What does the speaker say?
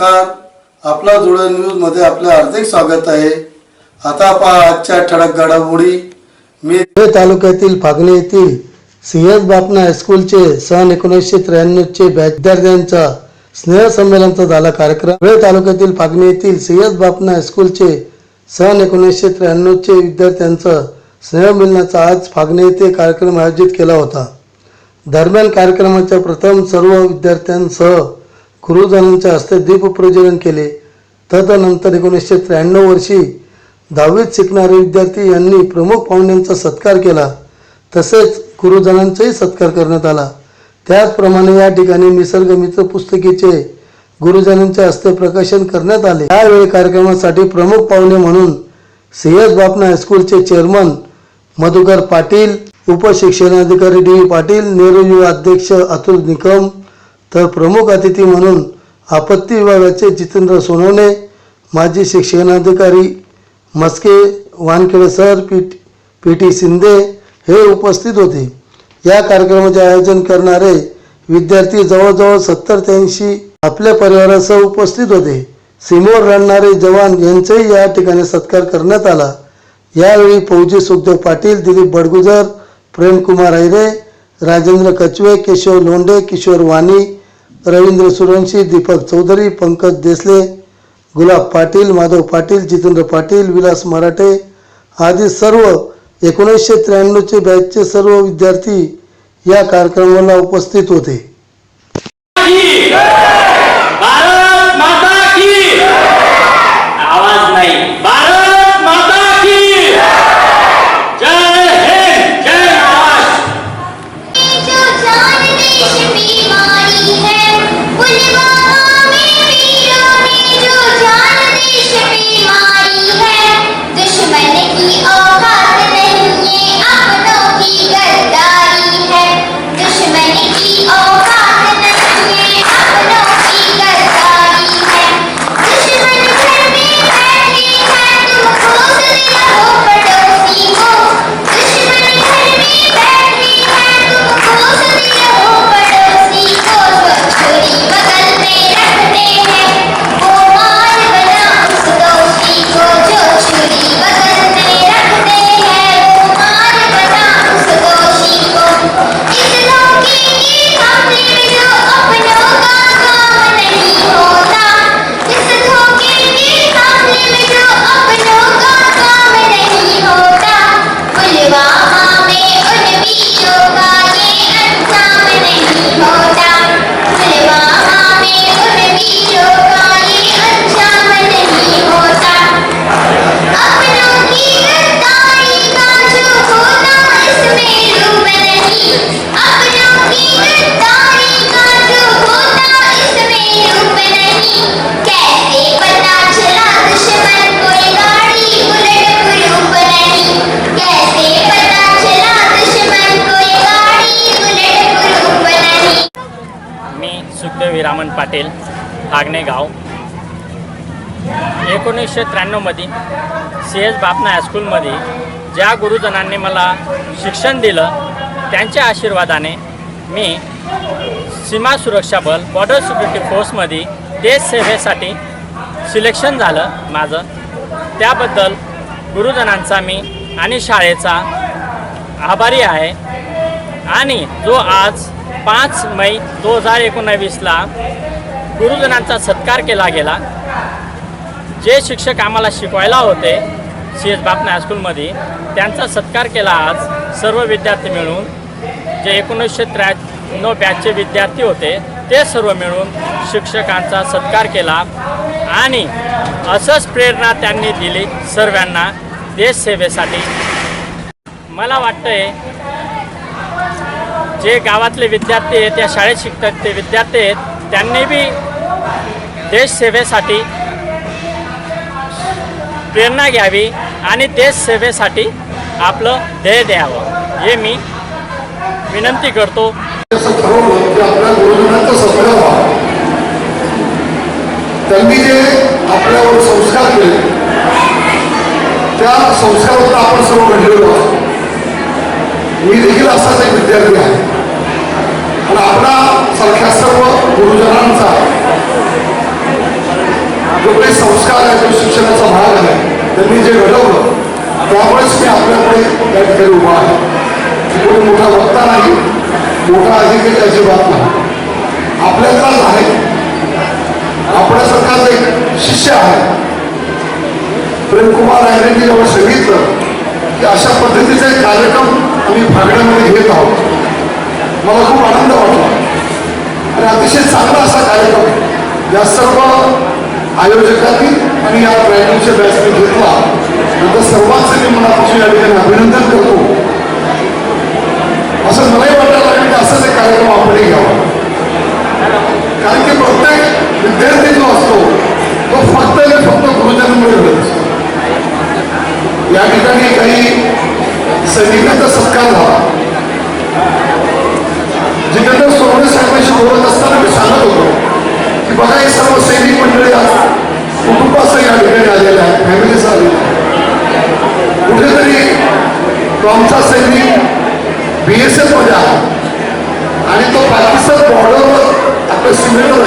नमस्कार. आपला जुळं न्यूजमध्ये आपले हार्दिक स्वागत आहे. आता पहा आजच्या ठळक घडामोडी. मी धुळे तालुक्यातील फागणे येथील सी एस बापना हायस्कूलचे सन एकोणीसशे त्र्याण्णवचे विद्यार्थ्यांचा स्नेह संमेलनचा झाला कार्यक्रम. धुळे तालुक्यातील फागणे येथील सी एस बापना हायस्कूलचे सन एकोणीसशे त्र्याण्णवचे विद्यार्थ्यांचा स्नेह मिलनाचा आज फागणे येथे कार्यक्रम आयोजित केला होता. दरम्यान कार्यक्रमाच्या प्रथम सर्व विद्यार्थ्यांसह गुरुजनांच्या हस्ते दीपप्रज्वलन केले. तदनंतर एकोणीसशे त्र्याण्णव वर्षी दहावीत शिकणारे विद्यार्थी यांनी प्रमुख पाहुण्यांचा सत्कार केला. तसेच गुरुजनांचाही सत्कार करण्यात आला. त्याचप्रमाणे या ठिकाणी निसर्ग मित्र पुस्तकेचे गुरुजनांच्या हस्ते प्रकाशन करण्यात आले. यावेळी कार्यक्रमासाठी प्रमुख पाहुणे म्हणून सी एस बापना हायस्कूलचे चेअरमन मधुकर पाटील उपशिक्षणाधिकारी डी. पाटील नेहरू युवा अध्यक्ष अतुल निकम तर प्रमुख अतिथी म्हणून आपत्ती विभागाचे जितेंद्र सोनवणे माजी शिक्षणाधिकारी Maske Wankhede sir P P T Shinde हे उपस्थित होते. या कार्यक्रमाचे आयोजन करणारे विद्यार्थी जवळजवळ सत्तर ते ऐंशी आपल्या परिवारासह उपस्थित होते. सीमेवर लढणारे जवान यांचाही या ठिकाणी सत्कार करण्यात आला. यावेळी फौजी सुखदेव पाटील दिलीप बडगुजर प्रेमकुमार ऐरे राजेंद्र कचवे केशव लोंढे किशोर वाणी रवींद्र सुरवंशी दीपक चौधरी पंकज देसले गुलाब पाटील माधव पाटील जितेंद्र पाटील विलास मराठे आदी सर्व एकोणीसशे त्र्याण्णवचे बॅचचे सर्व विद्यार्थी या कार्यक्रमाला उपस्थित होते. आवाज नाही. रामन पाटील आग्ने गाव एकोणीसशे त्र्याण्णवमध्ये सी एस बापना हायस्कूलमध्ये ज्या गुरुजनांनी मला शिक्षण दिलं त्यांच्या आशीर्वादाने मी सीमा सुरक्षा बल बॉर्डर सिक्युरिटी फोर्समध्ये देशसेवेसाठी सिलेक्शन झालं माझं. त्याबद्दल गुरुजनांचा मी आणि शाळेचा आभारी आहे. आणि जो आज पाच मै दोन हजार एकोणावीसला गुरुजनांचा सत्कार केला गेला. जे शिक्षक आम्हाला शिकवायला होते सी एस बापना हायस्कूलमध्ये त्यांचा सत्कार केला आज सर्व विद्यार्थी मिळून. जे एकोणीसशे त्र्याण्णव बॅचचे विद्यार्थी होते ते सर्व मिळून शिक्षकांचा सत्कार केला आणि असंच प्रेरणा त्यांनी दिली सर्वांना देशसेवेसाठी. मला वाटतंय जे गावातले विद्यार्थी आहेत या शाळेत शिकतात ते विद्यार्थी आहेत त्यांनी बी देशसेवेसाठी प्रेरणा घ्यावी आणि देशसेवेसाठी आपलं ध्येय द्यावं. हे मी विनंती करतो. त्यांनी जे आपल्यावर संस्कार केले त्या संस्कारावर आपण सर्व घडलेलो आहोत. मी देखील असाच एक विद्यार्थी आहे. आणि आपला सारख्या सर्व गुरुजनांचा जो काही संस्कार आहे जो शिक्षणाचा भाग आहे त्यांनी जे घडवलं त्यामुळेच मी आपल्याकडे त्या ठिकाणी उभा आहे. कोणी मोठा वक्ता नाही मोठा अधिकारी अजिबात नाही. आपल्यातलाच आहे. आपल्यासारखाच एक शिष्य आहे. प्रेमकुमार यांनी जेव्हा सांगितलं की अशा पद्धतीचा एक कार्यक्रम आम्ही भागण्यामध्ये घेत आहोत. मला खूप आनंद वाटला. आणि अतिशय चांगला असा कार्यक्रम या सर्व आयोजकांनी आणि या ट्रॅव्हलिंगच्या बॅचने घेतला. नंतर सर्वांचं मी मनापासून या ठिकाणी अभिनंदन करतो. असं मलाही सगळ्यांचा सत्कार व्हावा हो. जितेंद्र सोमणे साहेबांशी बोलत असताना मी सांगत होतो की बघा हे सर्व सैनिक मंडळी आज कुटुंबासह या ठिकाणी आलेल्या आहेत फॅमिलीचा आलेल्या कुठेतरी टॉमचा सैनिक बीएसएफमध्ये आहे. आणि तो पाकिस्तान बॉर्डरवर आपल्या सीमेवर